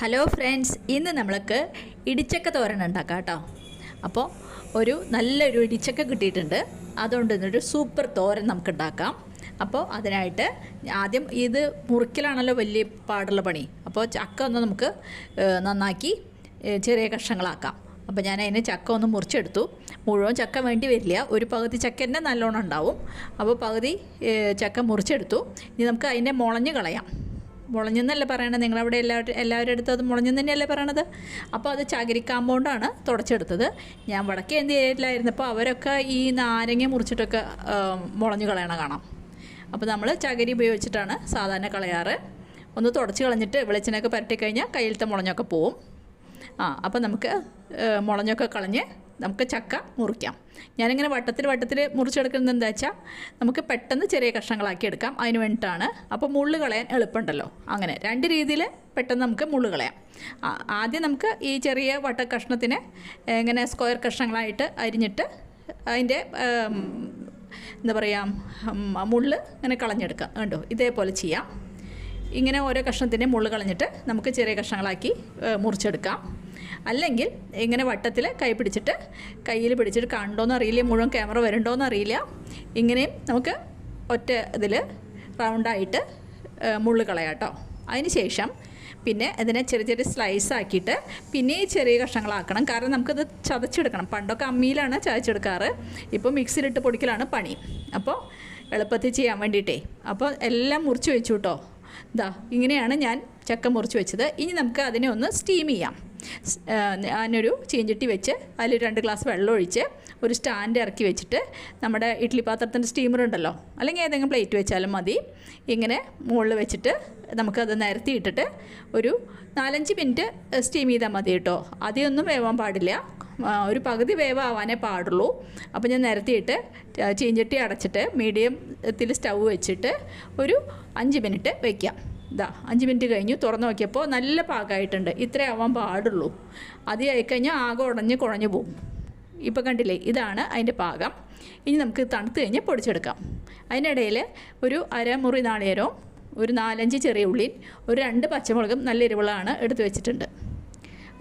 Hello friends ഇന്ന് നമ്മൾക്ക് ഇടിച്ചക്ക തോരൻ ഉണ്ടാക്കാം കേട്ടോ. അപ്പോൾ ഒരു നല്ലൊരു ഇടിച്ചക്ക കിട്ടിയിട്ടുണ്ട്. അതുകൊണ്ട് ഇന്നൊരു സൂപ്പർ തോരൻ നമുക്ക് ഉണ്ടാക്കാം. അപ്പോൾ അതിനായിട്ട് ആദ്യം ഇത് മുറിക്കലാണല്ലോ വലിയ പാടുള്ള പണി. അപ്പോൾ ചക്ക ഒന്ന് നമുക്ക് നന്നാക്കി ചെറിയ കഷ്ണങ്ങളാക്കാം. അപ്പോൾ ഞാൻ അതിന് ചക്ക ഒന്ന് മുറിച്ചെടുത്തു. മുഴുവൻ ചക്ക വേണ്ടി വരില്ല. ഒരു പകുതി ചക്ക തന്നെ നല്ലോണം ഉണ്ടാവും. അപ്പോൾ പകുതി ചക്ക മുറിച്ചെടുത്തു. ഇനി നമുക്ക് അതിനെ മുളഞ്ഞ് കളയാം. മുളഞ്ഞെന്നല്ല പറയണത്? നിങ്ങളവിടെ എല്ലാവരും എല്ലാവരുടെ അടുത്തും അത് മുളഞ്ഞെന്ന് തന്നെയല്ലേ പറയണത്? അപ്പോൾ അത് ചകിരി കാമ്പൗണ്ടാണ് തുടച്ചെടുത്തത്. ഞാൻ വടക്കേ ഇന്ത്യയിലായിരുന്നപ്പോൾ അവരൊക്കെ ഈ നാരങ്ങ മുറിച്ചിട്ടൊക്കെ മുളഞ്ഞു കളയണ കാണാം. അപ്പോൾ നമ്മൾ ചകിരി ഉപയോഗിച്ചിട്ടാണ് സാധാരണ കളയാറ്. ഒന്ന് തുടച്ച് കളഞ്ഞിട്ട് വെളിച്ചെണ്ണയൊക്കെ പരട്ടിക്കഴിഞ്ഞാൽ കയ്യിലത്തെ മുളഞ്ഞൊക്കെ പോവും. ആ അപ്പോൾ നമുക്ക് മുളഞ്ഞൊക്കെ കളഞ്ഞ് നമുക്ക് ചക്ക മുറിക്കാം. ഞാനിങ്ങനെ വട്ടത്തിൽ വട്ടത്തിൽ മുറിച്ചെടുക്കുന്നത് എന്താ വെച്ചാൽ നമുക്ക് പെട്ടെന്ന് ചെറിയ കഷ്ണങ്ങളാക്കി എടുക്കാം. അതിന് വേണ്ടിയിട്ടാണ്. അപ്പോൾ മുള്ളു കളയാൻ എളുപ്പമുണ്ടല്ലോ. അങ്ങനെ രണ്ട് രീതിയിൽ പെട്ടെന്ന് നമുക്ക് മുള്ളു കളയാം. ആദ്യം നമുക്ക് ഈ ചെറിയ വട്ട കഷ്ണത്തിന് ഇങ്ങനെ സ്ക്വയർ കഷ്ണങ്ങളായിട്ട് അരിഞ്ഞിട്ട് അതിന്റെ എന്താ പറയുക മുള്ള് ഇങ്ങനെ കളഞ്ഞെടുക്കാം. കണ്ടോ? ഇതേപോലെ ചെയ്യാം. ഇങ്ങനെ ഓരോ കഷ്ണത്തിന്റെ മുള്ളു കളഞ്ഞിട്ട് നമുക്ക് ചെറിയ കഷ്ണങ്ങളാക്കി മുറിച്ചെടുക്കാം. അല്ലെങ്കിൽ ഇങ്ങനെ വട്ടത്തിൽ കൈ പിടിച്ചിട്ട് കയ്യിൽ പിടിച്ചിട്ട് കണ്ടോന്ന് അറിയില്ല മുഴുവൻ ക്യാമറ വരുന്നുണ്ടോയെന്ന് അറിയില്ല. ഇങ്ങനെയും നമുക്ക് ഒറ്റ ഇതിൽ റൗണ്ടായിട്ട് മുള്ളു കളയാം കേട്ടോ. അതിന് ശേഷം പിന്നെ അതിനെ ചെറിയ ചെറിയ സ്ലൈസ് ആക്കിയിട്ട് പിന്നെ ചെറിയ കഷ്ണങ്ങളാക്കണം. കാരണം നമുക്കത് ചതച്ചെടുക്കണം. പണ്ടൊക്കെ അമ്മിയിലാണ് ചതച്ചെടുക്കാറ്. ഇപ്പോൾ മിക്സിയിലിട്ട് പൊടിക്കലാണ് പണി. അപ്പോൾ എളുപ്പത്തിൽ ചെയ്യാൻ വേണ്ടിയിട്ടേ. അപ്പോൾ എല്ലാം മുറിച്ച് വെച്ചു കേട്ടോ. ഇതാ ഇങ്ങനെയാണ് ഞാൻ ചക്ക മുറിച്ച് വെച്ചത്. ഇനി നമുക്ക് അതിനെ ഒന്ന് സ്റ്റീം ചെയ്യാം. അതിനൊരു ചീഞ്ചട്ടി വെച്ച് അതിൽ രണ്ട് ഗ്ലാസ് വെള്ളം ഒഴിച്ച് ഒരു സ്റ്റാൻഡ് ഇറക്കി വെച്ചിട്ട് നമ്മുടെ ഇഡ്ഡലി പാത്രത്തിന്റെ സ്റ്റീമർ ഉണ്ടല്ലോ അല്ലെങ്കിൽ ഏതെങ്കിലും പ്ലേറ്റ് വെച്ചാലും മതി. ഇങ്ങനെ മുകളിൽ വെച്ചിട്ട് നമുക്കത് നിരത്തി ഇട്ടിട്ട് ഒരു നാലഞ്ച് മിനിറ്റ് സ്റ്റീം ചെയ്താൽ മതി കേട്ടോ. അധികമൊന്നും വേവാൻ പാടില്ല. ഒരു പകുതി വേവാവാനേ പാടുള്ളൂ. അപ്പോൾ ഞാൻ നിരത്തിയിട്ട് ചീഞ്ചട്ടി അടച്ചിട്ട് മീഡിയത്തിൽ സ്റ്റൗ വെച്ചിട്ട് ഒരു അഞ്ച് മിനിറ്റ് വയ്ക്കാം. ഇതാ അഞ്ച് മിനിറ്റ് കഴിഞ്ഞു. തുറന്ന് നോക്കിയപ്പോൾ നല്ല പാകമായിട്ടുണ്ട് ഇത്രേ ആവാൻ പാടുള്ളൂ. അത് ആയിക്കഴിഞ്ഞാൽ ആകെ ഉടഞ്ഞ് കുഴഞ്ഞു പോകും ഇപ്പോൾ കണ്ടില്ലേ ഇതാണ് അതിന്റെ പാകം. ഇനി നമുക്ക് തണുത്ത് കഴിഞ്ഞ് പൊടിച്ചെടുക്കാം. അതിനിടയിൽ ഒരു അരമുറി നാളികേരവും ഒരു നാലഞ്ച് ചെറിയ ഉള്ളിയും ഒരു രണ്ട് പച്ചമുളകും നല്ല എരിവുള്ളതാണ് എടുത്തു വെച്ചിട്ടുണ്ട്.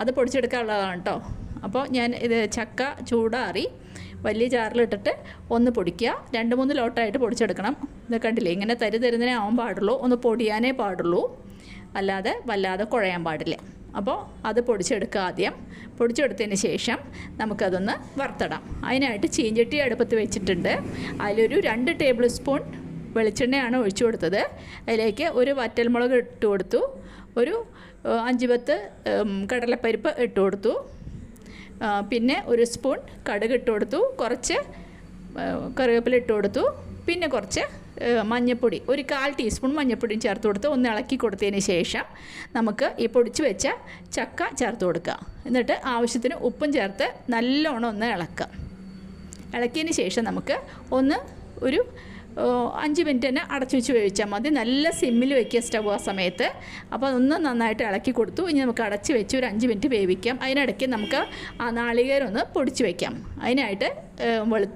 അത് പൊടിച്ചെടുക്കാനുള്ളതാണ് കേട്ടോ അപ്പോൾ ഞാൻ ഇത് ചക്ക ചൂടാറി വലിയ ജാറിലിട്ടിട്ട് ഒന്ന് പൊടിക്കുക. രണ്ട് മൂന്ന് ലോട്ടായിട്ട് പൊടിച്ചെടുക്കണം. ഇത് കണ്ടില്ലേ? ഇങ്ങനെ തരി തരുന്നതിനെ ആവാൻ പാടുള്ളൂ. ഒന്ന് പൊടിയാനേ പാടുള്ളൂ. അല്ലാതെ വല്ലാതെ കുഴയാൻ പാടില്ല. അപ്പോൾ അത് പൊടിച്ചെടുക്കുക ആദ്യം. പൊടിച്ചെടുത്തതിന് ശേഷം നമുക്കതൊന്ന് വറുത്തിടാം. അതിനായിട്ട് ചീഞ്ചട്ടി അടുപ്പത്ത് വെച്ചിട്ടുണ്ട്. അതിലൊരു രണ്ട് ടേബിൾ സ്പൂൺ വെളിച്ചെണ്ണയാണ് ഒഴിച്ചു കൊടുത്തത്. അതിലേക്ക് ഒരു വറ്റൽമുളക് ഇട്ട് കൊടുത്തു. ഒരു അഞ്ച് പത്ത് കടലപ്പരിപ്പ് ഇട്ട് കൊടുത്തു. പിന്നെ ഒരു സ്പൂൺ കടുക് ഇട്ട് കൊടുത്തു കുറച്ച് കറിവേപ്പില ഇട്ട് കൊടുത്തു പിന്നെ കുറച്ച് മഞ്ഞൾപ്പൊടി ഒരു കാൽ ടീസ്പൂൺ മഞ്ഞൾപ്പൊടിയും ചേർത്ത് കൊടുത്ത് ഒന്ന് ഇളക്കി കൊടുത്തതിന് ശേഷം നമുക്ക് ഈ പൊടിച്ച് വെച്ച ചക്ക ചേർത്ത് കൊടുക്കുക എന്നിട്ട് ആവശ്യത്തിന് ഉപ്പും ചേർത്ത് നല്ലോണം ഒന്ന് ഇളക്കുക ഇളക്കിയതിന് ശേഷം നമുക്ക് ഒന്ന് ഒരു അഞ്ച് മിനിറ്റ് തന്നെ അടച്ചു വെച്ച് വേവിച്ചാൽ മതി. നല്ല സിമ്മിൽ വെക്കുക സ്റ്റവ് ആ സമയത്ത്. അപ്പോൾ ഒന്ന് നന്നായിട്ട് ഇളക്കി കൊടുത്തു. ഇനി നമുക്ക് അടച്ച് വെച്ച് ഒരു അഞ്ച് മിനിറ്റ് വേവിക്കാം. അതിനിടയ്ക്ക് നമുക്ക് ആ നാളികേരം ഒന്ന് പൊടിച്ച് വെക്കാം. അതിനായിട്ട് വെളു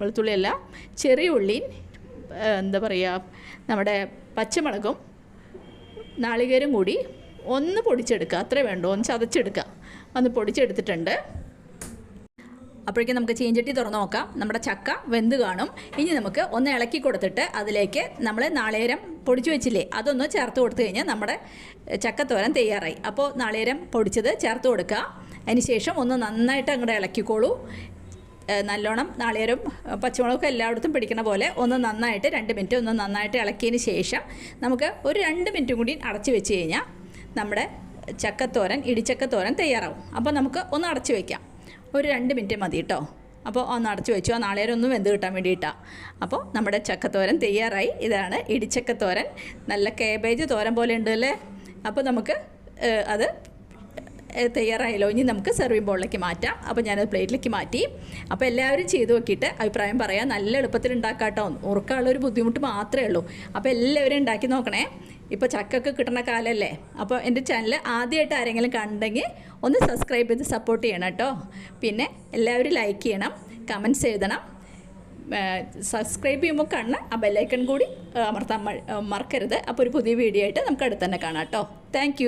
വെളുത്തുള്ളിയല്ല ചെറിയ ഉള്ളിയും എന്താ പറയുക നമ്മുടെ പച്ചമുളകും നാളികേരം കൂടി ഒന്ന് പൊടിച്ചെടുക്കുക. അത്രേ വേണ്ടൂ. ഒന്ന് ചതച്ചെടുക്കുക. ഒന്ന് പൊടിച്ചെടുത്തിട്ടുണ്ട്. അപ്പോഴേക്കും നമുക്ക് ചീഞ്ചട്ടി തുറന്ന് നോക്കാം. നമ്മുടെ ചക്ക വെന്ത് കാണും. ഇനി നമുക്ക് ഒന്ന് ഇളക്കി കൊടുത്തിട്ട് അതിലേക്ക് നമ്മൾ നാളേരം പൊടിച്ചു വെച്ചില്ലേ അതൊന്ന് ചേർത്ത് കൊടുത്തു കഴിഞ്ഞാൽ നമ്മുടെ ചക്കത്തോരൻ തയ്യാറായി. അപ്പോൾ നാളേരം പൊടിച്ചത് ചേർത്ത് കൊടുക്കുക അതിനുശേഷം ഒന്ന് നന്നായിട്ട് അങ്ങോട്ട് ഇളക്കിക്കോളൂ. നല്ലോണം നാളികേരം പച്ചമുളകൊക്കെ എല്ലായിടത്തും പിടിക്കണ പോലെ ഒന്ന് നന്നായിട്ട് രണ്ട് മിനിറ്റ് ഒന്ന് നന്നായിട്ട് ഇളക്കിയതിന് ശേഷം നമുക്ക് ഒരു രണ്ട് മിനിറ്റും കൂടി അടച്ചു വെച്ച് കഴിഞ്ഞാൽ നമ്മുടെ ചക്കത്തോരൻ ഇടിച്ചക്കത്തോരൻ തയ്യാറാവും. അപ്പോൾ നമുക്ക് ഒന്ന് അടച്ചു വയ്ക്കാം ഒരു രണ്ട് മിനിറ്റ് മതി കേട്ടോ അപ്പോൾ ഒന്ന് അടച്ചു വെച്ചു. ആ നാളേരം ഒന്ന് വെന്ത് കിട്ടാൻ വേണ്ടിയിട്ടാണ് അപ്പോൾ നമ്മുടെ ചക്കത്തോരൻ തയ്യാറായി. ഇതാണ് ഇടിച്ചക്കത്തോരൻ. നല്ല കേബേജ് തോരൻ പോലെ ഉണ്ട് അല്ലേ? അപ്പോൾ നമുക്ക് അത് തയ്യാറായല്ലോ. ഇനി നമുക്ക് സെർവിങ് ബോളിലേക്ക് മാറ്റാം. അപ്പോൾ ഞാനത് പ്ലേറ്റിലേക്ക് മാറ്റി. അപ്പോൾ എല്ലാവരും ചെയ്തു നോക്കിയിട്ട് അഭിപ്രായം പറയാം. നല്ല എളുപ്പത്തിൽ ഉണ്ടാക്കാട്ടോ കേട്ടോ ഒരു ബുദ്ധിമുട്ട് മാത്രമേ ഉള്ളൂ. അപ്പോൾ എല്ലാവരും ഉണ്ടാക്കി നോക്കണേ. ഇപ്പോൾ ചക്കൊക്കെ കിട്ടുന്ന കാലമല്ലേ അപ്പോൾ എന്റെ ചാനൽ ആദ്യമായിട്ട് ആരെങ്കിലും കണ്ടെങ്കിൽ ഒന്ന് സബ്സ്ക്രൈബ് ചെയ്ത് സപ്പോർട്ട് ചെയ്യണം കേട്ടോ പിന്നെ എല്ലാവരും ലൈക്ക് ചെയ്യണം കമൻസ് എഴുതണം. സബ്സ്ക്രൈബ് ചെയ്യുമ്പോൾ കണ്ണ് ആ ബെല്ലൈക്കൺ കൂടി അമർത്താൻ മറക്കരുത്. അപ്പോൾ ഒരു പുതിയ വീഡിയോ ആയിട്ട് നമുക്ക് അടുത്ത് തന്നെ കാണാം കേട്ടോ താങ്ക്